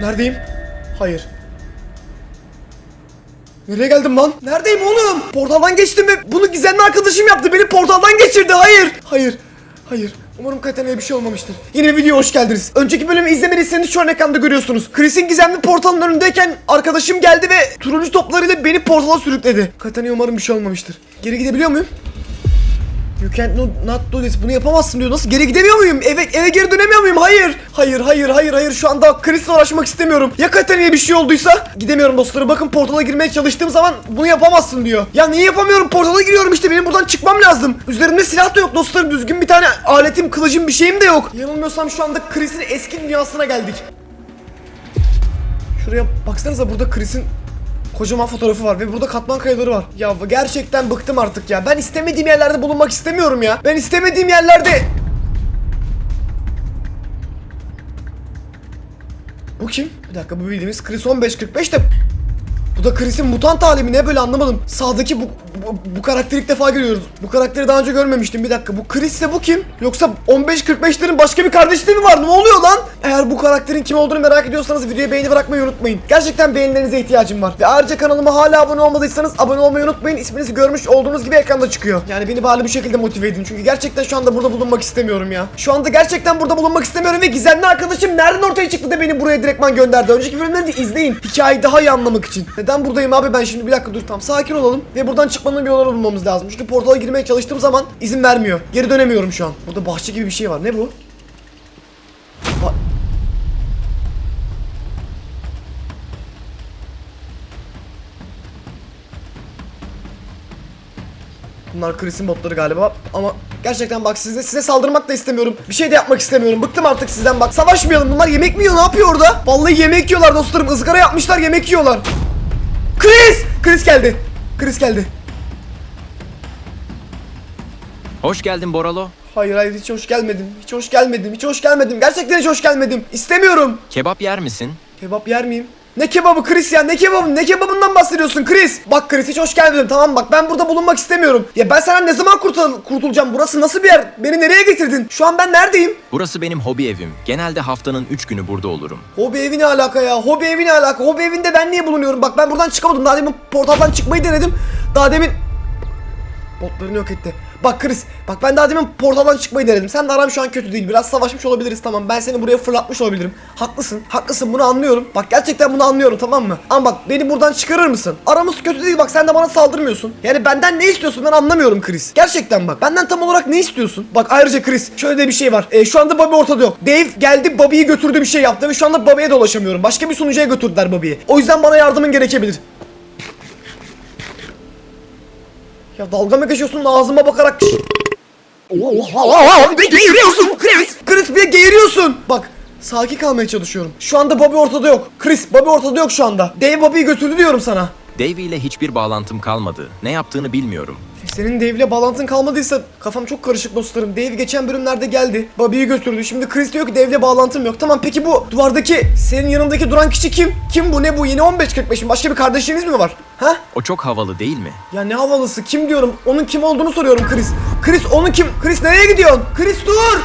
Neredeyim? Hayır. Nereye geldim lan? Neredeyim oğlum? Portaldan geçtim ve bunu gizemli arkadaşım yaptı. Beni portaldan geçirdi. Hayır. Hayır. Hayır. Umarım Katana'ya bir şey olmamıştır. Yine bir videoya hoş geldiniz. Önceki bölümü izlemediyseniz şu an ekranda görüyorsunuz. Chris'in gizemli portalın önündeyken arkadaşım geldi ve turuncu toplarıyla beni portala sürükledi. Katana'ya umarım bir şey olmamıştır. Geri gidebiliyor muyum? You can't no- not do this. Bunu yapamazsın diyor. Nasıl geri gidemiyor muyum? Eve eve geri dönemiyor muyum? Hayır. Hayır, hayır, hayır, hayır. Şu anda Chris'le uğraşmak istemiyorum. Ya Katerina'ya bir şey olduysa? Gidemiyorum dostlarım. Bakın portala girmeye çalıştığım zaman bunu yapamazsın diyor. Ya niye yapamıyorum? Portala giriyorum işte. Benim buradan çıkmam lazım. Üzerimde silah da yok dostlarım. Düzgün bir tane aletim, kılıcım bir şeyim de yok. Yanılmıyorsam şu anda Chris'in eski dünyasına geldik. Şuraya baksanıza burada Chris'in Kocaman fotoğrafı var ve burada katman kayaları var. Ya gerçekten bıktım artık ya. Ben istemediğim yerlerde bulunmak istemiyorum ya. Ben istemediğim yerlerde... Bu kim? Bir dakika bu bildiğimiz Chris 1545 de... Bu da Chris'in mutant hali mi ne böyle anlamadım. Sağdaki bu, bu, bu karakteri ilk defa görüyoruz. Bu karakteri daha önce görmemiştim bir dakika. Bu Chris de bu kim? Yoksa 1545'lerin başka bir kardeşi de mi var? Ne oluyor lan? Eğer bu karakterin kim olduğunu merak ediyorsanız videoya beğeni bırakmayı unutmayın. Gerçekten beğenilerinize ihtiyacım var. Ve ayrıca kanalıma hala abone olmadıysanız abone olmayı unutmayın. İsminizi görmüş olduğunuz gibi ekranda çıkıyor. Yani beni bari bu şekilde motive edin. Çünkü gerçekten şu anda burada bulunmak istemiyorum ya. Şu anda gerçekten burada bulunmak istemiyorum ve gizemli arkadaşım nereden ortaya çıktı da beni buraya direktman gönderdi. Önceki bölümleri de izleyin. Hikayeyi daha iyi anlamak için. Neden buradayım abi ben şimdi bir dakika dur tamam sakin olalım. Ve buradan çıkmanın bir yolunu bulmamız lazım. Çünkü portala girmeye çalıştığım zaman izin vermiyor. Geri dönemiyorum şu an. Burada bahçe gibi bir şey var. Ne bu? Ba- Bunlar Chris'in botları galiba ama gerçekten bak size size saldırmak da istemiyorum. Bir şey de yapmak istemiyorum. Bıktım artık sizden bak. Savaşmayalım. Bunlar yemek mi yiyor? Ne yapıyor orada? Vallahi yemek yiyorlar dostlarım. ızgara yapmışlar, yemek yiyorlar. Chris! Chris geldi. Chris geldi. Hoş geldin Boralo. Hayır hayır hiç hoş gelmedim. Hiç hoş gelmedim. Hiç hoş gelmedim. Gerçekten hiç hoş gelmedim. İstemiyorum. Kebap yer misin? Kebap yer miyim? Ne kebabı Chris ya ne kebabı ne kebabından bahsediyorsun Chris? Bak Chris hiç hoş gelmedim tamam bak ben burada bulunmak istemiyorum. Ya ben senden ne zaman kurtul kurtulacağım? Burası nasıl bir yer? Beni nereye getirdin? Şu an ben neredeyim? Burası benim hobi evim. Genelde haftanın 3 günü burada olurum. Hobi evi ne alaka ya? Hobi evi ne alaka? Hobi evinde ben niye bulunuyorum? Bak ben buradan çıkamadım. Daha demin portaldan çıkmayı denedim. Daha demin botlarını yok etti. Bak Chris, bak ben daha demin portaldan çıkmayı denedim. Sen de aram şu an kötü değil. Biraz savaşmış olabiliriz tamam. Ben seni buraya fırlatmış olabilirim. Haklısın, haklısın bunu anlıyorum. Bak gerçekten bunu anlıyorum tamam mı? Ama bak beni buradan çıkarır mısın? Aramız kötü değil bak sen de bana saldırmıyorsun. Yani benden ne istiyorsun ben anlamıyorum Chris. Gerçekten bak benden tam olarak ne istiyorsun? Bak ayrıca Chris şöyle de bir şey var. Ee, şu anda Bobby ortada yok. Dave geldi Bobby'yi götürdü bir şey yaptı ve şu anda Bobby'ye dolaşamıyorum. Başka bir sunucuya götürdüler Bobby'yi. O yüzden bana yardımın gerekebilir. Ya dalga mı geçiyorsun ağzıma bakarak? Bir geğiriyorsun Chris. Chris bir geğiriyorsun. Bak sakin kalmaya çalışıyorum. Şu anda Bobby ortada yok. Chris Bobby ortada yok şu anda. Dave Bobby'yi götürdü diyorum sana. Davey ile hiçbir bağlantım kalmadı. Ne yaptığını bilmiyorum. Senin Dave'le bağlantın kalmadıysa kafam çok karışık dostlarım. Dave geçen bölümlerde geldi. Bobby'yi götürdü. Şimdi Chris diyor ki Dave'le bağlantım yok. Tamam peki bu duvardaki senin yanındaki duran kişi kim? Kim bu ne bu? Yine 15.45'in başka bir kardeşiniz mi var? Ha? O çok havalı değil mi? Ya ne havalısı kim diyorum? Onun kim olduğunu soruyorum Chris. Chris onun kim? Chris nereye gidiyorsun? Chris dur!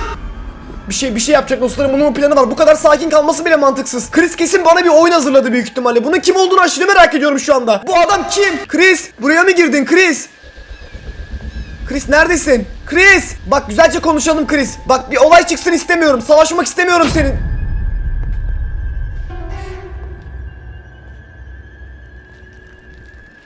Bir şey bir şey yapacak dostlarım bunun bir planı var. Bu kadar sakin kalması bile mantıksız. Chris kesin bana bir oyun hazırladı büyük ihtimalle. Bunun kim olduğunu aşırı merak ediyorum şu anda. Bu adam kim? Chris buraya mı girdin Chris? Chris neredesin? Chris! Bak güzelce konuşalım Chris. Bak bir olay çıksın istemiyorum. Savaşmak istemiyorum senin.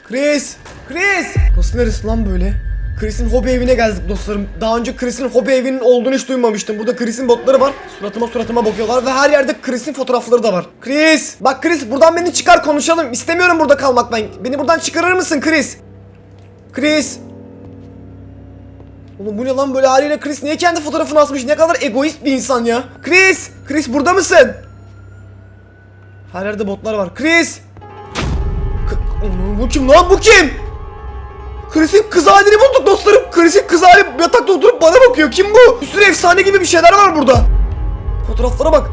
Chris! Chris! Burası neresi lan böyle? Chris'in hobi evine geldik dostlarım. Daha önce Chris'in hobi evinin olduğunu hiç duymamıştım. Burada Chris'in botları var. Suratıma suratıma bakıyorlar ve her yerde Chris'in fotoğrafları da var. Chris! Bak Chris buradan beni çıkar konuşalım. İstemiyorum burada kalmak ben. Beni buradan çıkarır mısın Chris? Chris! Oğlum bu ne lan böyle haliyle Chris niye kendi fotoğrafını asmış? Ne kadar egoist bir insan ya. Chris! Chris burada mısın? Her yerde botlar var. Chris! K- bu kim lan bu kim? Chris'in kız halini bulduk dostlarım. Chris'in kız hali yatakta oturup bana bakıyor. Kim bu? Sürü efsane gibi bir şeyler var burada. Fotoğraflara bak.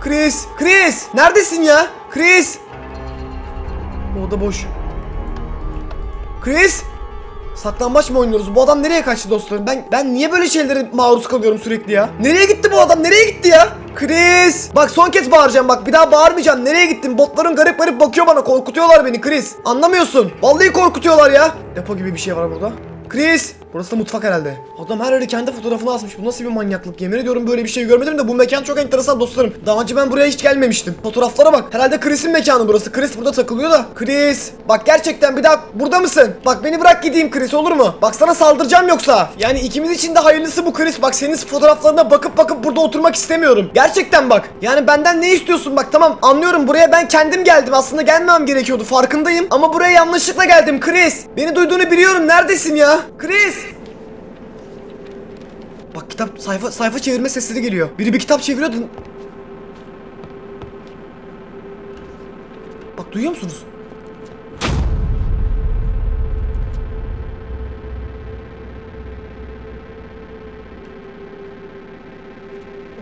Chris, Chris, neredesin ya? Chris. Bu oda boş. Chris. Saklambaç mı oynuyoruz? Bu adam nereye kaçtı dostlarım? Ben ben niye böyle şeylere maruz kalıyorum sürekli ya? Nereye gitti bu adam? Nereye gitti ya? Chris! Bak son kez bağıracağım bak bir daha bağırmayacağım. Nereye gittin? Botların garip garip bakıyor bana. Korkutuyorlar beni Chris. Anlamıyorsun. Vallahi korkutuyorlar ya. Depo gibi bir şey var burada. Chris! Burası da mutfak herhalde. Adam her yere kendi fotoğrafını asmış. Bu nasıl bir manyaklık? Yemin ediyorum böyle bir şey görmedim de bu mekan çok enteresan dostlarım. Daha önce ben buraya hiç gelmemiştim. Fotoğraflara bak. Herhalde Chris'in mekanı burası. Chris burada takılıyor da. Chris! Bak gerçekten bir daha burada mısın? Bak beni bırak gideyim Chris olur mu? Bak sana saldıracağım yoksa. Yani ikimiz için de hayırlısı bu Chris. Bak senin fotoğraflarına bakıp bakıp burada oturmak istemiyorum. Gerçekten bak. Yani benden ne istiyorsun? Bak tamam anlıyorum buraya ben kendim geldim. Aslında gelmem gerekiyordu farkındayım. Ama buraya yanlışlıkla geldim Chris. Beni duyduğunu biliyorum. Neredesin ya? Chris! Bak kitap sayfa sayfa çevirme sesleri geliyor. Biri bir kitap çeviriyordu. Bak duyuyor musunuz?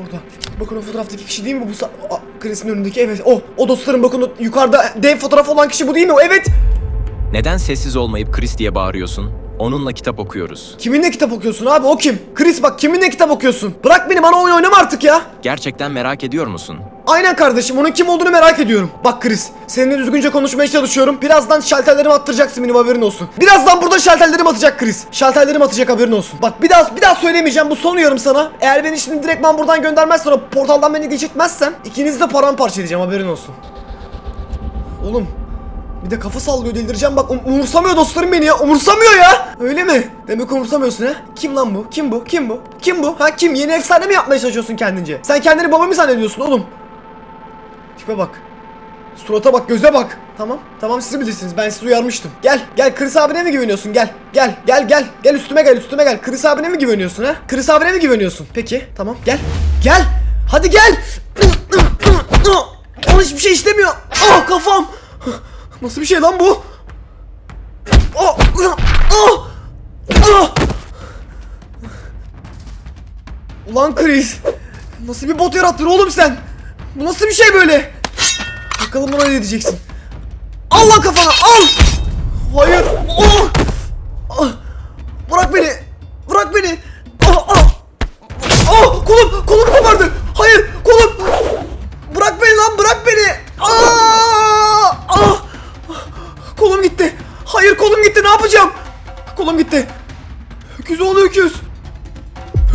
Orada. Bakın o fotoğraftaki kişi değil mi bu? Aa, Chris'in önündeki evet. O, o dostlarım bakın o yukarıda dev fotoğraf olan kişi bu değil mi? O evet. Neden sessiz olmayıp Chris diye bağırıyorsun? Onunla kitap okuyoruz. Kiminle kitap okuyorsun abi? O kim? Chris bak kiminle kitap okuyorsun? Bırak beni bana oyun oynama artık ya. Gerçekten merak ediyor musun? Aynen kardeşim onun kim olduğunu merak ediyorum. Bak Chris seninle düzgünce konuşmaya çalışıyorum. Birazdan şalterlerimi attıracaksın benim haberin olsun. Birazdan burada şalterlerim atacak Chris. Şalterlerim atacak haberin olsun. Bak bir daha bir daha söylemeyeceğim bu son uyarım sana. Eğer beni şimdi direktman buradan göndermezsen o portaldan beni geçirtmezsen ikinizi de paramparça edeceğim haberin olsun. Oğlum bir de kafa sallıyor delireceğim bak um- umursamıyor dostlarım beni ya umursamıyor ya Öyle mi? Demek umursamıyorsun ha? Kim lan bu? Kim bu? Kim bu? Kim bu? Ha kim? Yeni efsane mi yapmaya çalışıyorsun kendince? Sen kendini baba mı zannediyorsun oğlum? Tipe bak. Surata bak, göze bak. Tamam, tamam siz bilirsiniz. Ben sizi uyarmıştım. Gel, gel Chris abine mi güveniyorsun? Gel, gel, gel, gel. Gel üstüme gel, üstüme gel. Chris abine mi güveniyorsun ha? Chris abine mi güveniyorsun? Peki, tamam. Gel, gel. Hadi gel. Ama hiçbir şey istemiyor. Ah kafam. Nasıl bir şey lan bu? Oh, oh, oh. Ulan Chris. Nasıl bir bot yarattın oğlum sen? Bu nasıl bir şey böyle? Bakalım buna ne diyeceksin? Al lan kafana al! Hayır! Oh! Ah! Bırak beni! Bırak beni! Ah, ah! Ah! Kolum! Kolum kabardı! Hayır! Kolum! Bırak beni lan! Bırak beni! Ah! Kolum gitti! Hayır kolum gitti! Ne yapacağım? Kolum gitti! Öküz oğlu öküz!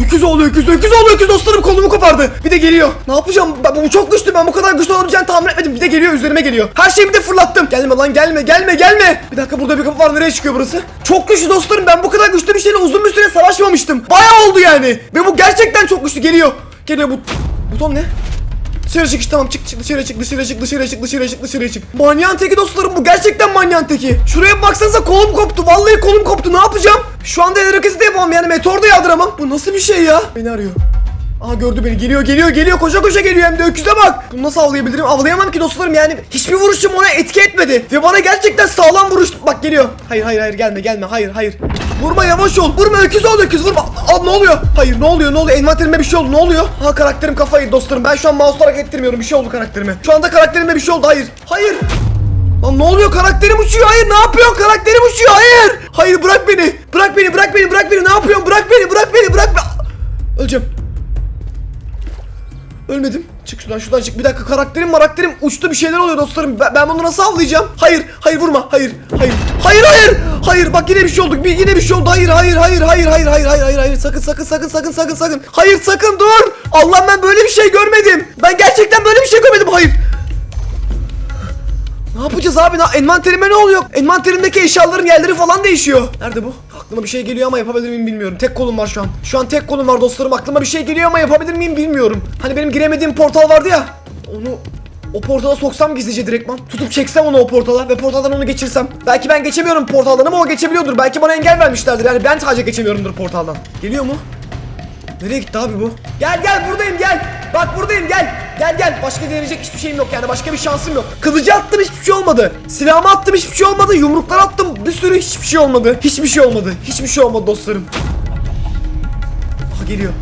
Öküz oğlu öküz, öküz oğlu öküz dostlarım kolumu kopardı. Bir de geliyor. Ne yapacağım? Ben, bu çok güçlü. Ben bu kadar güçlü olabileceğini tahmin etmedim. Bir de geliyor üzerime geliyor. Her şeyimi de fırlattım. Gelme lan gelme gelme gelme. Bir dakika burada bir kapı var. Nereye çıkıyor burası? Çok güçlü dostlarım. Ben bu kadar güçlü bir şeyle uzun bir süre savaşmamıştım. Bayağı oldu yani. Ve bu gerçekten çok güçlü. Geliyor. Geliyor bu. Buton ne? Dışarı çık tamam çık çık dışarı çık dışarı çık dışarı çık dışarı çık dışarı çık. Manyağın teki dostlarım bu gerçekten manyağın teki. Şuraya baksanıza kolum koptu vallahi kolum koptu ne yapacağım? Şu anda el hareketi de yapamam yani meteor da yağdıramam. Bu nasıl bir şey ya? Beni arıyor. Aha gördü beni geliyor geliyor geliyor koşa koşa geliyor hem de öküze bak. Bunu nasıl avlayabilirim? Avlayamam ki dostlarım yani hiçbir vuruşum ona etki etmedi. Ve bana gerçekten sağlam vuruş. Bak geliyor. Hayır hayır hayır gelme gelme hayır hayır. Vurma yavaş ol. Vurma öküz ol öküz vurma. Aa, ne oluyor? Hayır ne oluyor ne oluyor? Envanterime bir şey oldu ne oluyor? Ha karakterim kafayı dostlarım. Ben şu an mouse hareket ettirmiyorum. Bir şey oldu karakterime. Şu anda karakterime bir şey oldu. Hayır. Hayır. Lan ne oluyor? Karakterim uçuyor. Hayır ne yapıyorsun? Karakterim uçuyor. Hayır. Hayır bırak beni. Bırak beni bırak beni bırak beni. Ne yapıyorsun? Bırak beni bırak beni bırak beni. Öleceğim. Ölmedim. Çık şuradan şuradan çık. Bir dakika karakterim karakterim uçtu bir şeyler oluyor dostlarım. Ben, ben bunu nasıl avlayacağım? Hayır. Hayır vurma. Hayır. Hayır. Hayır hayır. Hayır bak yine bir şey oldu. Bir, yine bir şey oldu. Hayır hayır hayır hayır hayır hayır hayır hayır hayır sakın sakın sakın sakın sakın sakın. Hayır sakın dur. Allah ben böyle bir şey görmedim. Ben gerçekten böyle bir şey görmedim. Hayır. Ne yapacağız abi? Na- Envanterime ne oluyor? Envanterimdeki eşyaların yerleri falan değişiyor. Nerede bu? Aklıma bir şey geliyor ama yapabilir miyim bilmiyorum. Tek kolum var şu an. Şu an tek kolum var dostlarım. Aklıma bir şey geliyor ama yapabilir miyim bilmiyorum. Hani benim giremediğim portal vardı ya. Onu o portala soksam gizlice direktman. Tutup çeksem onu o portala ve portaldan onu geçirsem. Belki ben geçemiyorum portaldan ama o geçebiliyordur. Belki bana engel vermişlerdir. Yani ben sadece geçemiyorumdur portaldan. Geliyor mu? Nereye gitti abi bu? Gel gel buradayım gel. Bak buradayım gel. Gel gel. Başka deneyecek hiçbir şeyim yok yani. Başka bir şansım yok. Kılıcı attım hiçbir şey olmadı. Silahımı attım hiçbir şey olmadı. Yumruklar attım bir sürü hiçbir şey olmadı. Hiçbir şey olmadı. Hiçbir şey olmadı dostlarım. Aha geliyor.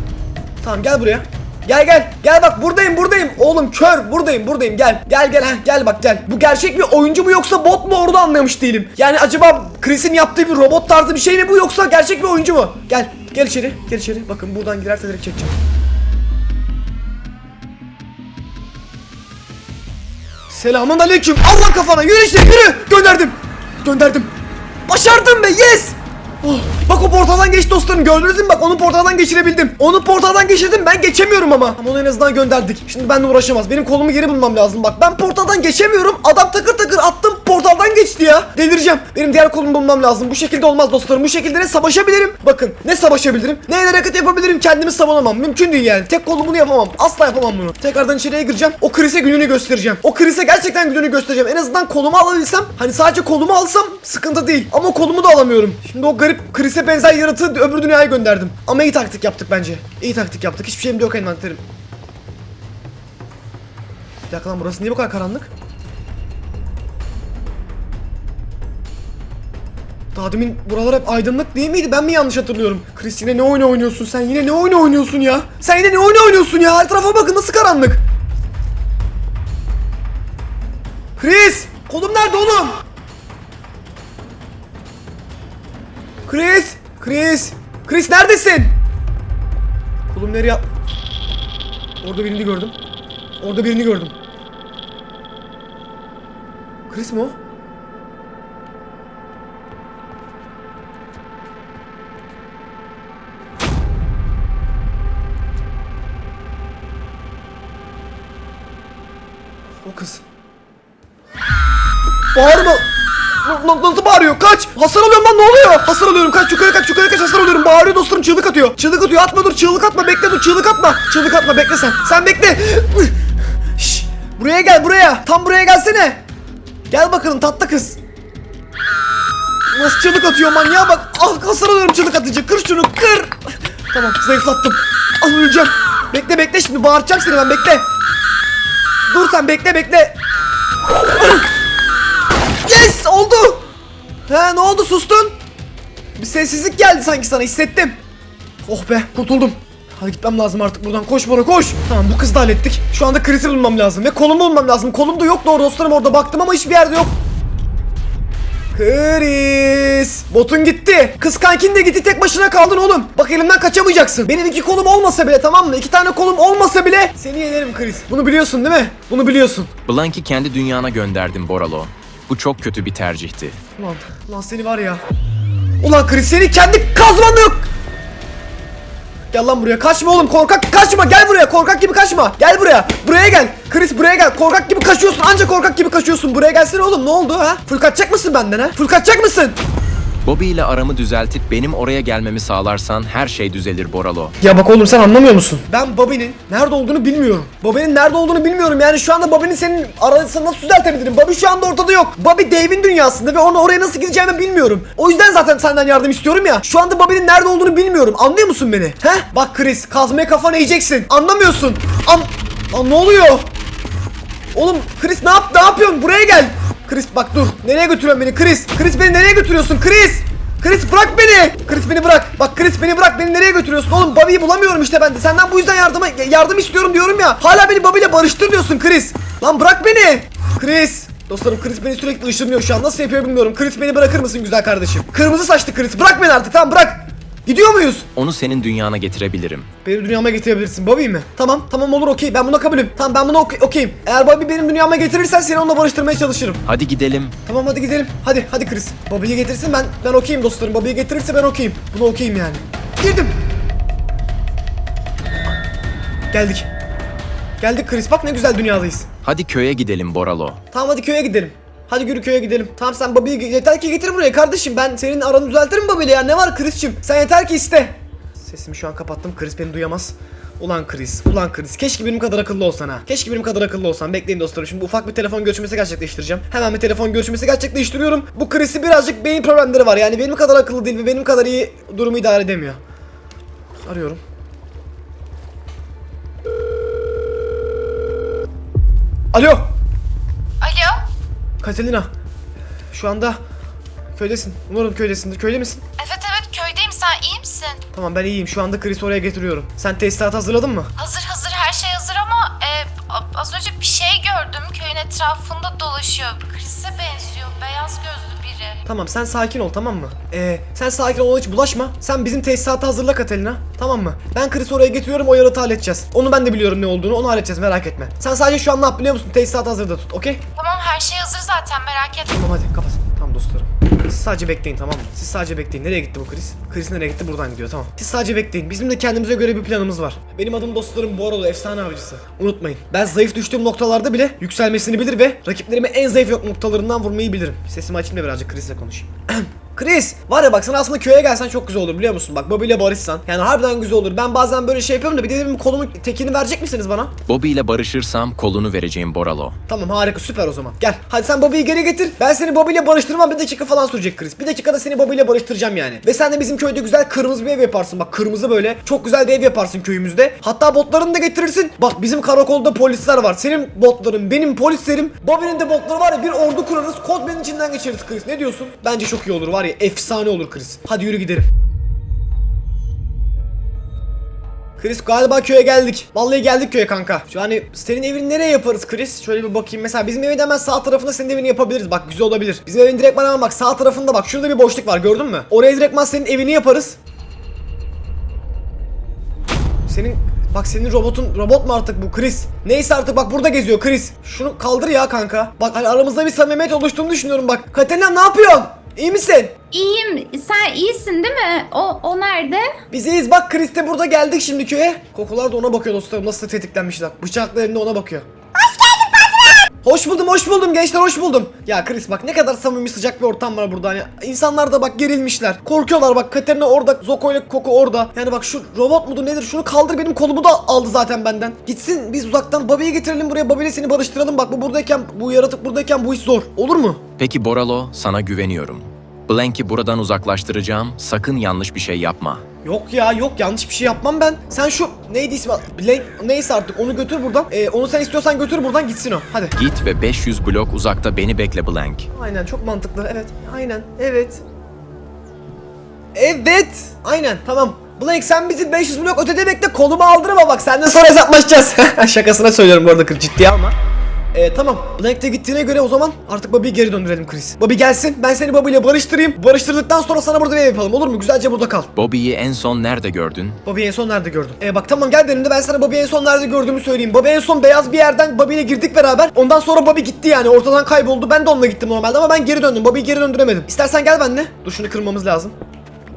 Tamam gel buraya. Gel gel. Gel bak buradayım buradayım. Oğlum kör buradayım buradayım gel. Gel gel ha gel bak gel. Bu gerçek bir oyuncu mu yoksa bot mu orada anlamış değilim. Yani acaba Chris'in yaptığı bir robot tarzı bir şey mi bu yoksa gerçek bir oyuncu mu? Gel. Gel içeri. Gel içeri. Bakın buradan girerse direkt çekeceğim. Selamun aleyküm. Allah kafana yürü işte yürü. Gönderdim. Gönderdim. Başardım be yes. Oh, bak o portaldan geçti dostlarım gördünüz mü bak onu portaldan geçirebildim. Onu portaldan geçirdim ben geçemiyorum ama. Ama onu en azından gönderdik. Şimdi benimle uğraşamaz. Benim kolumu geri bulmam lazım bak. Ben portaldan geçemiyorum. Adam takır takır attım portaldan geçti ya. Delireceğim. Benim diğer kolumu bulmam lazım. Bu şekilde olmaz dostlarım. Bu şekilde ne savaşabilirim? Bakın ne savaşabilirim? Ne el hareket yapabilirim? Kendimi savunamam. Mümkün değil yani. Tek kolumu bunu yapamam. Asla yapamam bunu. Tekrardan içeriye gireceğim. O Chris'e gününü göstereceğim. O Chris'e gerçekten gününü göstereceğim. En azından kolumu alabilsem. Hani sadece kolumu alsam sıkıntı değil. Ama kolumu da alamıyorum. Şimdi o garip Chris'e benzer yaratığı öbür dünyaya gönderdim. Ama iyi taktik yaptık bence. İyi taktik yaptık. Hiçbir şeyim yok envanterim. Bir dakika lan burası niye bu kadar karanlık? Daha demin buralar hep aydınlık değil miydi? Ben mi yanlış hatırlıyorum? Chris yine ne oyunu oynuyorsun sen? Yine ne oyunu oynuyorsun ya? Sen yine ne oyunu oynuyorsun ya? Her tarafa bakın nasıl karanlık? Chris! Kolum nerede oğlum? Chris! Chris! Chris neredesin? Kolum nereye Orada birini gördüm. Orada birini gördüm. Chris mi o? O kız. Bağırma. Nasıl bağırıyor? Kaç! Hasar alıyorum lan ne oluyor? Hasar alıyorum kaç yukarı kaç yukarı kaç hasar alıyorum. Bağırıyor dostlarım çığlık atıyor. Çığlık atıyor atma dur çığlık atma bekle dur çığlık atma. Çığlık atma bekle sen. Sen bekle. Şş, buraya gel buraya. Tam buraya gelsene. Gel bakalım tatlı kız. Nasıl çığlık atıyor manyağa bak. Ah hasar alıyorum çığlık atınca. Kır şunu kır. Tamam zayıflattım. Ah öleceğim. Bekle bekle şimdi bağıracağım seni ben bekle. Dur sen bekle bekle. Yes oldu. He ne oldu sustun? Bir sessizlik geldi sanki sana hissettim. Oh be kurtuldum. Hadi gitmem lazım artık buradan koş bana koş. Tamam bu kızı da hallettik. Şu anda Chris'i bulmam lazım ve kolumu bulmam lazım. Kolum da yok doğru dostlarım orada baktım ama hiçbir yerde yok. Chris! Botun gitti. Kız kankin de gitti tek başına kaldın oğlum. Bak elimden kaçamayacaksın. Benim iki kolum olmasa bile tamam mı? İki tane kolum olmasa bile seni yenerim Chris. Bunu biliyorsun değil mi? Bunu biliyorsun. Blank'i kendi dünyana gönderdim Boralo. Bu çok kötü bir tercihti. Ulan, ulan seni var ya. Ulan Chris seni kendi kazman yok. Gel lan buraya. Kaçma oğlum korkak. Kaçma. Gel buraya. Korkak gibi kaçma. Gel buraya. Buraya gel. Chris buraya gel. Korkak gibi kaçıyorsun. Ancak korkak gibi kaçıyorsun. Buraya gelsene oğlum. Ne oldu ha? Full kaçacak mısın benden ha? Full kaçacak mısın Bobby ile aramı düzeltip benim oraya gelmemi sağlarsan her şey düzelir Boralo. Ya bak oğlum sen anlamıyor musun? Ben Bobby'nin nerede olduğunu bilmiyorum. Bobby'nin nerede olduğunu bilmiyorum. Yani şu anda Bobby'nin senin arasını nasıl düzeltebilirim? Bobby şu anda ortada yok. Bobby Dave'in dünyasında ve onu oraya nasıl gideceğimi bilmiyorum. O yüzden zaten senden yardım istiyorum ya. Şu anda Bobby'nin nerede olduğunu bilmiyorum. Anlıyor musun beni? He? Bak Chris, kazmaya kafana yiyeceksin. Anlamıyorsun. An... Lan ne oluyor? Oğlum Chris ne yap ne yapıyorsun? Buraya gel. Chris bak dur. Nereye götürüyorsun beni Chris? Chris beni nereye götürüyorsun Chris? Chris bırak beni. Chris beni bırak. Bak Chris beni bırak. Beni nereye götürüyorsun? Oğlum Bobby'yi bulamıyorum işte ben de. Senden bu yüzden yardıma yardım istiyorum diyorum ya. Hala beni Bobby ile barıştır diyorsun Chris. Lan bırak beni. Chris. Dostlarım Chris beni sürekli ışınlıyor şu an. Nasıl yapıyor bilmiyorum. Chris beni bırakır mısın güzel kardeşim? Kırmızı saçlı Chris. Bırak beni artık tamam bırak. Gidiyor muyuz? Onu senin dünyana getirebilirim. Benim dünyama getirebilirsin. Bobby mi? Tamam tamam olur okey. Ben buna kabulüm. Tamam ben buna okey- okeyim. Eğer Bobby benim dünyama getirirsen seni onunla barıştırmaya çalışırım. Hadi gidelim. Tamam hadi gidelim. Hadi hadi Chris. Bobby'yi getirsin ben ben okeyim dostlarım. Bobby'yi getirirse ben okeyim. Buna okeyim yani. Girdim. Geldik. Geldik Chris. Bak ne güzel dünyadayız. Hadi köye gidelim Boralo. Tamam hadi köye gidelim. Hadi yürü köye gidelim. Tamam sen Bobby'yi yeter ki getir buraya kardeşim. Ben senin aranı düzeltirim Bobby'yle ya. Ne var Chris'cim? Sen yeter ki iste. Sesimi şu an kapattım. Chris beni duyamaz. Ulan Chris, ulan Chris. Keşke benim kadar akıllı olsan ha. Keşke benim kadar akıllı olsan. Bekleyin dostlarım. Şimdi ufak bir telefon görüşmesi gerçekleştireceğim. Hemen bir telefon görüşmesi gerçekleştiriyorum. Bu Chris'i birazcık beyin problemleri var. Yani benim kadar akıllı değil ve benim kadar iyi durumu idare edemiyor. Arıyorum. Alo? Katalina. Şu anda köydesin. Umarım köydesindir. Köyde misin? Evet evet köydeyim sen iyi misin? Tamam ben iyiyim. Şu anda Chris'i oraya getiriyorum. Sen tesisatı hazırladın mı? Hazır hazır her şey hazır ama e, az önce bir şey gördüm köyün etrafında dolaşıyor. Chris'e benziyor beyaz gözlü biri. Tamam sen sakin ol tamam mı? Ee, sen sakin ol hiç bulaşma. Sen bizim tesisatı hazırla Katelina. Tamam mı? Ben Chris'i oraya getiriyorum o yaratığı halledeceğiz. Onu ben de biliyorum ne olduğunu onu halledeceğiz merak etme. Sen sadece şu an ne yap biliyor musun? Tesisatı hazırda tut okey? Tamam zaten merak etme. Tamam hadi kapat. Tamam dostlarım. Siz sadece bekleyin tamam mı? Siz sadece bekleyin. Nereye gitti bu Chris? Chris nereye gitti? Buradan gidiyor tamam. Siz sadece bekleyin. Bizim de kendimize göre bir planımız var. Benim adım dostlarım Borolo, efsane avcısı. Unutmayın. Ben zayıf düştüğüm noktalarda bile yükselmesini bilir ve rakiplerimi en zayıf noktalarından vurmayı bilirim. Sesimi açayım da birazcık Chris'le konuşayım. Chris var ya bak sana aslında köye gelsen çok güzel olur biliyor musun? Bak Bobby ile barışsan. Yani harbiden güzel olur. Ben bazen böyle şey yapıyorum da bir de benim kolumun tekini verecek misiniz bana? Bobby ile barışırsam kolunu vereceğim Boralo. Tamam harika süper o zaman. Gel hadi sen Bobby'yi geri getir. Ben seni Bobby ile barıştırmam bir dakika falan sürecek Chris. Bir dakikada seni Bobby ile barıştıracağım yani. Ve sen de bizim köyde güzel kırmızı bir ev yaparsın. Bak kırmızı böyle çok güzel bir ev yaparsın köyümüzde. Hatta botlarını da getirirsin. Bak bizim karakolda polisler var. Senin botların benim polislerim. Bobby'nin de botları var ya bir ordu kurarız. Kodman'ın içinden geçeriz Chris. Ne diyorsun? Bence çok iyi olur var ya efsane olur Chris. Hadi yürü gidelim. Chris galiba köye geldik. Vallahi geldik köye kanka. Şu hani senin evini nereye yaparız Chris? Şöyle bir bakayım. Mesela bizim evin hemen sağ tarafında senin evini yapabiliriz. Bak güzel olabilir. Bizim evin direkt hemen bak sağ tarafında bak. Şurada bir boşluk var gördün mü? Oraya direktman senin evini yaparız. Senin Bak senin robotun robot mu artık bu Chris? Neyse artık bak burada geziyor Chris. Şunu kaldır ya kanka. Bak hani aramızda bir samimiyet oluştuğunu düşünüyorum bak. Katerina ne yapıyorsun? İyi misin? İyiyim. Sen iyisin değil mi? O, o nerede? Biz iyiyiz bak Chris de burada geldik şimdi köye. Kokular da ona bakıyor dostlarım nasıl tetiklenmişler. Bıçaklı elinde ona bakıyor. Hoş buldum hoş buldum gençler hoş buldum. Ya Chris bak ne kadar samimi sıcak bir ortam var burada hani. İnsanlar da bak gerilmişler. Korkuyorlar bak Katerina orada Zoko ile Koko orada. Yani bak şu robot mudur nedir şunu kaldır benim kolumu da aldı zaten benden. Gitsin biz uzaktan Bobby'yi getirelim buraya Bobby seni barıştıralım. Bak bu buradayken bu yaratık buradayken bu iş zor. Olur mu? Peki Boralo, sana güveniyorum. Blank'i buradan uzaklaştıracağım. Sakın yanlış bir şey yapma. Yok ya yok yanlış bir şey yapmam ben. Sen şu neydi ismi? Blank, neyse artık onu götür buradan. Ee, onu sen istiyorsan götür buradan gitsin o. Hadi. Git ve 500 blok uzakta beni bekle Blank. Aynen çok mantıklı. Evet. Aynen. Evet. Evet. Aynen. Tamam. Blank sen bizi 500 blok ötede bekle kolumu aldırma bak senden sonra hesaplaşacağız. Şakasına söylüyorum bu arada ciddiye alma. Ee, tamam. Blank de gittiğine göre o zaman artık Bobby'yi geri döndürelim Chris. Bobby gelsin. Ben seni Bobby ile barıştırayım. Barıştırdıktan sonra sana burada bir ev yapalım olur mu? Güzelce burada kal. Bobby'yi en son nerede gördün? Bobby'yi en son nerede gördüm? Ee, bak tamam gel benimle ben sana Bobby'yi en son nerede gördüğümü söyleyeyim. Bobby en son beyaz bir yerden Bobby ile girdik beraber. Ondan sonra Bobby gitti yani ortadan kayboldu. Ben de onunla gittim normalde ama ben geri döndüm. Bobby'yi geri döndüremedim. İstersen gel benimle. Dur şunu kırmamız lazım.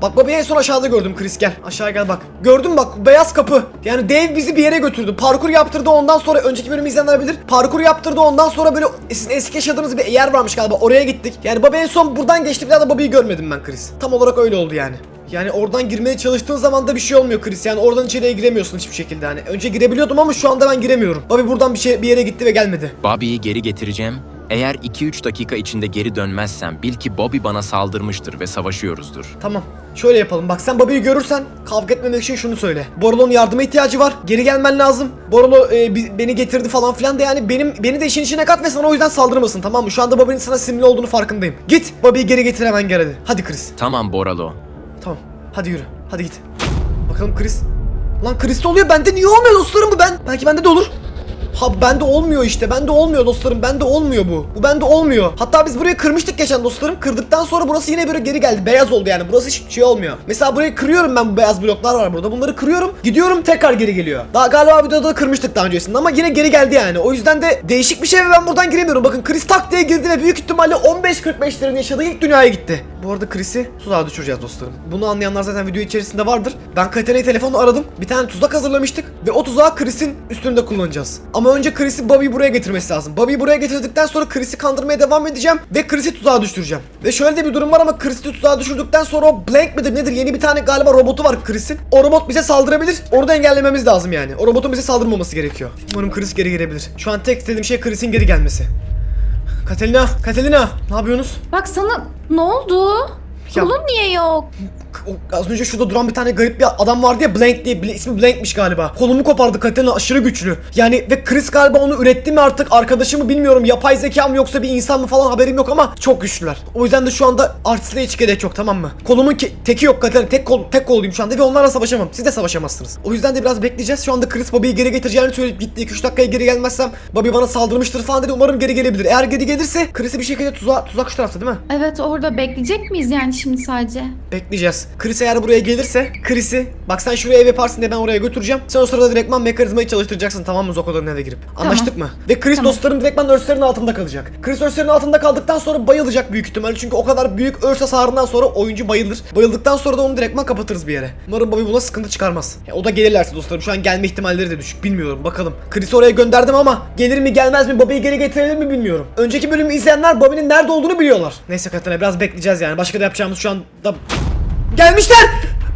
Bak Bobby'yi en son aşağıda gördüm Chris gel. Aşağı gel bak. Gördün bak beyaz kapı. Yani dev bizi bir yere götürdü. Parkur yaptırdı ondan sonra önceki bölümü izleyenler bilir. Parkur yaptırdı ondan sonra böyle sizin eski yaşadığınız bir yer varmış galiba oraya gittik. Yani Bobby en son buradan geçti bir daha da Bobby'yi görmedim ben Chris. Tam olarak öyle oldu yani. Yani oradan girmeye çalıştığın zaman da bir şey olmuyor Chris. Yani oradan içeriye giremiyorsun hiçbir şekilde hani. Önce girebiliyordum ama şu anda ben giremiyorum. Bobby buradan bir şey bir yere gitti ve gelmedi. Bobby'yi geri getireceğim. Eğer 2-3 dakika içinde geri dönmezsem bil ki Bobby bana saldırmıştır ve savaşıyoruzdur. Tamam. Şöyle yapalım. Bak sen Bobby'yi görürsen kavga etmemek için şunu söyle. Borolo'nun yardıma ihtiyacı var. Geri gelmen lazım. Borolo e, bi- beni getirdi falan filan da yani benim beni de işin içine kat ve sana o yüzden saldırmasın tamam mı? Şu anda Bobby'nin sana sinirli olduğunu farkındayım. Git Bobby'yi geri getir hemen gel hadi. Hadi Chris. Tamam Boralo. Tamam. Hadi yürü. Hadi git. Bakalım Chris. Lan Chris'te oluyor. Bende niye olmuyor dostlarım bu ben? Belki bende de olur. Ha bende olmuyor işte. Bende olmuyor dostlarım. Bende olmuyor bu. Bu bende olmuyor. Hatta biz burayı kırmıştık geçen dostlarım. Kırdıktan sonra burası yine böyle geri geldi. Beyaz oldu yani. Burası hiç şey olmuyor. Mesela burayı kırıyorum ben bu beyaz bloklar var burada. Bunları kırıyorum. Gidiyorum tekrar geri geliyor. Daha galiba videoda da kırmıştık daha öncesinde ama yine geri geldi yani. O yüzden de değişik bir şey ve ben buradan giremiyorum. Bakın Chris tak diye girdi ve büyük ihtimalle 15-45'lerin yaşadığı ilk dünyaya gitti. Bu arada Chris'i tuzağa düşüreceğiz dostlarım. Bunu anlayanlar zaten video içerisinde vardır. Ben Katerina'yı telefonla aradım. Bir tane tuzak hazırlamıştık ve o tuzağı Chris'in üstünde kullanacağız. Ama önce Chris'i Bobby'yi buraya getirmesi lazım. Bobby'yi buraya getirdikten sonra Chris'i kandırmaya devam edeceğim ve Chris'i tuzağa düşüreceğim. Ve şöyle de bir durum var ama Chris'i tuzağa düşürdükten sonra o Blank midir nedir yeni bir tane galiba robotu var Chris'in. O robot bize saldırabilir. Orada engellememiz lazım yani. O robotun bize saldırmaması gerekiyor. Umarım Chris geri gelebilir. Şu an tek istediğim şey Chris'in geri gelmesi. Katelina, Katelina ne yapıyorsunuz? Bak sana ne oldu? Ya- Kolun niye yok? Az önce şurada duran bir tane garip bir adam vardı ya Blank diye Bla- ismi Blank'miş galiba. Kolumu kopardı Katerina aşırı güçlü. Yani ve Chris galiba onu üretti mi artık arkadaşı mı bilmiyorum. Yapay zeka mı yoksa bir insan mı falan haberim yok ama çok güçlüler. O yüzden de şu anda artistliğe hiç gerek yok tamam mı? Kolumun teki yok Katerina. Tek kol tek kolluyum şu anda ve onlarla savaşamam. Siz de savaşamazsınız. O yüzden de biraz bekleyeceğiz. Şu anda Chris Bobby'yi geri getireceğini söyleyip gitti. 2-3 dakikaya geri gelmezsem Bobby bana saldırmıştır falan dedi. Umarım geri gelebilir. Eğer geri gelirse Chris'i bir şekilde tuzağa, tuzak şu tarafta değil mi? Evet orada bekleyecek miyiz yani şimdi sadece? Bekleyeceğiz. Chris eğer buraya gelirse Chris'i bak sen şuraya ev yaparsın diye ben oraya götüreceğim. Sen o sırada direktman mekanizmayı çalıştıracaksın tamam mı Zoko'ların eve girip. Anlaştık mı? Ve Chris Tamam. dostlarım direktman örslerin altında kalacak. Chris örslerin altında kaldıktan sonra bayılacak büyük ihtimalle. Çünkü o kadar büyük örs hasarından sonra oyuncu bayılır. Bayıldıktan sonra da onu direktman kapatırız bir yere. Umarım Bobby buna sıkıntı çıkarmaz. Ya, o da gelirlerse dostlarım şu an gelme ihtimalleri de düşük. Bilmiyorum bakalım. Chris'i oraya gönderdim ama gelir mi gelmez mi Bobby'yi geri getirebilir mi bilmiyorum. Önceki bölümü izleyenler Bobby'nin nerede olduğunu biliyorlar. Neyse Katerina biraz bekleyeceğiz yani. Başka da yapacağımız şu anda Gelmişler.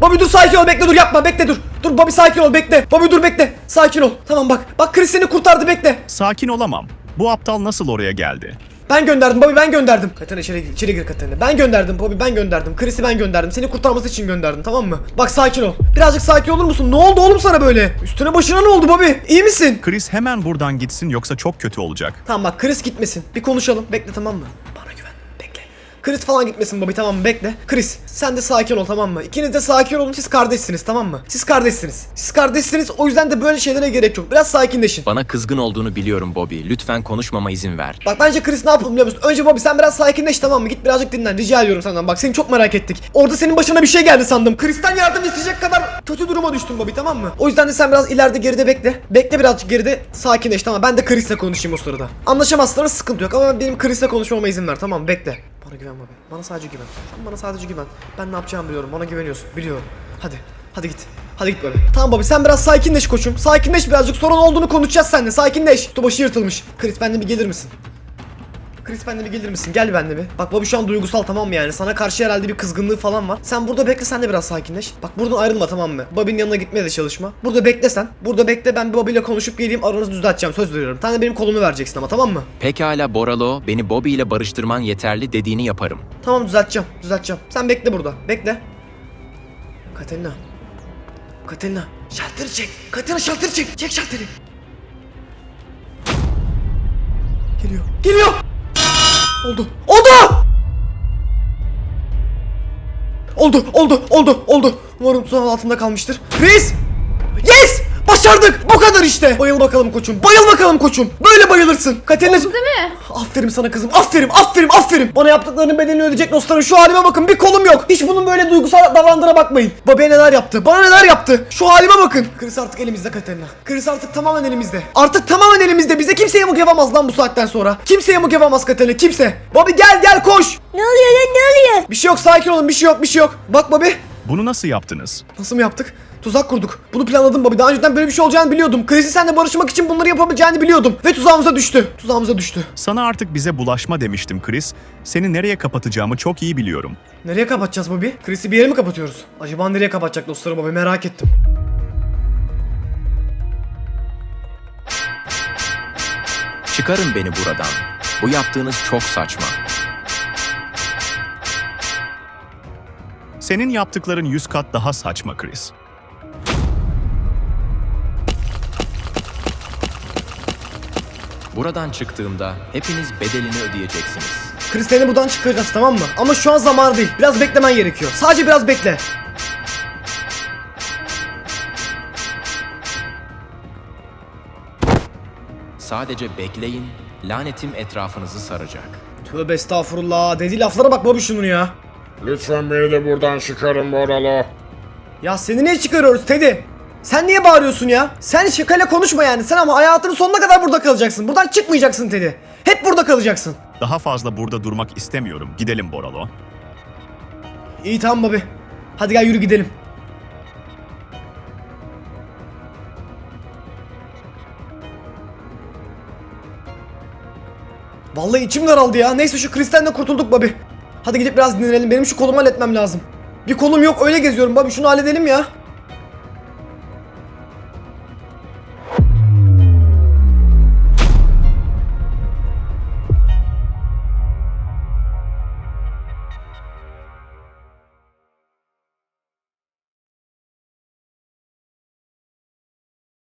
Bobby dur sakin ol bekle dur yapma bekle dur. Dur Bobby sakin ol bekle. Bobby dur bekle. Sakin ol. Tamam bak. Bak Chris seni kurtardı bekle. Sakin olamam. Bu aptal nasıl oraya geldi? Ben gönderdim Bobby ben gönderdim. Katerina içeri, içeri gir Katerina. Ben gönderdim Bobby ben gönderdim. Chris'i ben gönderdim. Seni kurtarması için gönderdim tamam mı? Bak sakin ol. Birazcık sakin olur musun? Ne oldu oğlum sana böyle? Üstüne başına ne oldu Bobby? İyi misin? Chris hemen buradan gitsin yoksa çok kötü olacak. Tamam bak Chris gitmesin. Bir konuşalım. Bekle tamam mı? Bana. Chris falan gitmesin Bobby tamam? Bekle. Chris sen de sakin ol tamam mı? İkiniz de sakin olun. Siz kardeşsiniz tamam mı? Siz kardeşsiniz. Siz kardeşsiniz. O yüzden de böyle şeylere gerek yok. Biraz sakinleşin. Bana kızgın olduğunu biliyorum Bobby. Lütfen konuşmama izin ver. Bak bence Chris ne yapalım biliyor musun? Önce Bobby sen biraz sakinleş tamam mı? Git birazcık dinlen. Rica ediyorum senden. Bak seni çok merak ettik. Orada senin başına bir şey geldi sandım. Chris'ten yardım isteyecek kadar kötü duruma düştün Bobby tamam mı? O yüzden de sen biraz ileride geride bekle. Bekle birazcık geride sakinleş tamam. Ben de Chris'le konuşayım o sırada. Anlaşamazsanız sıkıntı yok ama benim Chris'le konuşmama izin ver tamam? Bekle. Bana güven Bobby. Bana sadece güven. Sen bana sadece güven. Ben ne yapacağımı biliyorum. Bana güveniyorsun. Biliyorum. Hadi. Hadi git. Hadi git Bobby. Tamam Bobby sen biraz sakinleş koçum. Sakinleş birazcık. Sorun olduğunu konuşacağız seninle. Sakinleş. Kutu başı yırtılmış. Chris benden bir gelir misin? Chris benimle bir gelir misin? Gel benimle bir. Bak Bobby şu an duygusal tamam mı yani? Sana karşı herhalde bir kızgınlığı falan var. Sen burada bekle sen de biraz sakinleş. Bak buradan ayrılma tamam mı? Bobby'nin yanına gitmeye de çalışma. Burada bekle sen. Burada bekle ben bir Bobby ile konuşup geleyim aranızı düzelteceğim söz veriyorum. Sen de benim kolumu vereceksin ama tamam mı? Pekala Boralo, beni Bobby ile barıştırman yeterli dediğini yaparım. Tamam düzelteceğim. Düzelteceğim. Sen bekle burada. Bekle. Katerina. Katerina. Şalteri çek. Katerina şalteri çek. Çek şalteri. Geliyor. Geliyor. Oldu. Oldu. Oldu. Oldu. Oldu. Oldu. Umarım tuzağın altında kalmıştır. Chris. Yes. Başardık. Bu kadar işte. Bayıl bakalım koçum. Bayıl bakalım koçum. Böyle bayılırsın. Katerina. Oldu değil mi? Aferin sana kızım. Aferin, aferin, aferin. Bana yaptıklarının bedelini ödeyecek dostlarım. Şu halime bakın. Bir kolum yok. Hiç bunun böyle duygusal davrandığına bakmayın. Babaya neler yaptı? Bana neler yaptı? Şu halime bakın. Chris artık elimizde Katerina. Chris artık tamamen elimizde. Artık tamamen elimizde. Bize kimse yamuk yapamaz lan bu saatten sonra. Kimse yamuk yapamaz Katerina. Kimse. Bobby gel gel koş. Ne oluyor lan ne oluyor? Bir şey yok sakin olun. Bir şey yok bir şey yok. Bak Bobby. Bunu nasıl yaptınız? Nasıl mı yaptık? Tuzak kurduk. Bunu planladım Bobby. Daha önceden böyle bir şey olacağını biliyordum. Chris'i seninle barışmak için bunları yapabileceğini biliyordum. Ve tuzağımıza düştü. Tuzağımıza düştü. Sana artık bize bulaşma demiştim Chris. Seni nereye kapatacağımı çok iyi biliyorum. Nereye kapatacağız Bobby? Chris'i bir yere mi kapatıyoruz? Acaba nereye kapatacak dostlarım Bobby merak ettim. Çıkarın beni buradan. Bu yaptığınız çok saçma. Senin yaptıkların yüz kat daha saçma Chris. Buradan çıktığımda hepiniz bedelini ödeyeceksiniz. Chris seni buradan çıkaracağız tamam mı? Ama şu an zamanı değil. Biraz beklemen gerekiyor. Sadece biraz bekle. Sadece bekleyin, lanetim etrafınızı saracak. Tövbe estağfurullah. Dediği laflara bak Bobby şunun ya. Lütfen beni de buradan çıkarın Boralo. Ya seni niye çıkarıyoruz Teddy? Sen niye bağırıyorsun ya? Sen şakayla konuşma yani. Sen ama hayatının sonuna kadar burada kalacaksın. Buradan çıkmayacaksın Teddy. Hep burada kalacaksın. Daha fazla burada durmak istemiyorum. Gidelim Boralo. İyi tamam Bobby. Hadi gel yürü gidelim. Vallahi içim daraldı ya. Neyse şu Chris'ten de kurtulduk Bobby. Hadi gidip biraz dinlenelim. Benim şu kolumu halletmem lazım. Bir kolum yok öyle geziyorum Bobby. Şunu halledelim ya.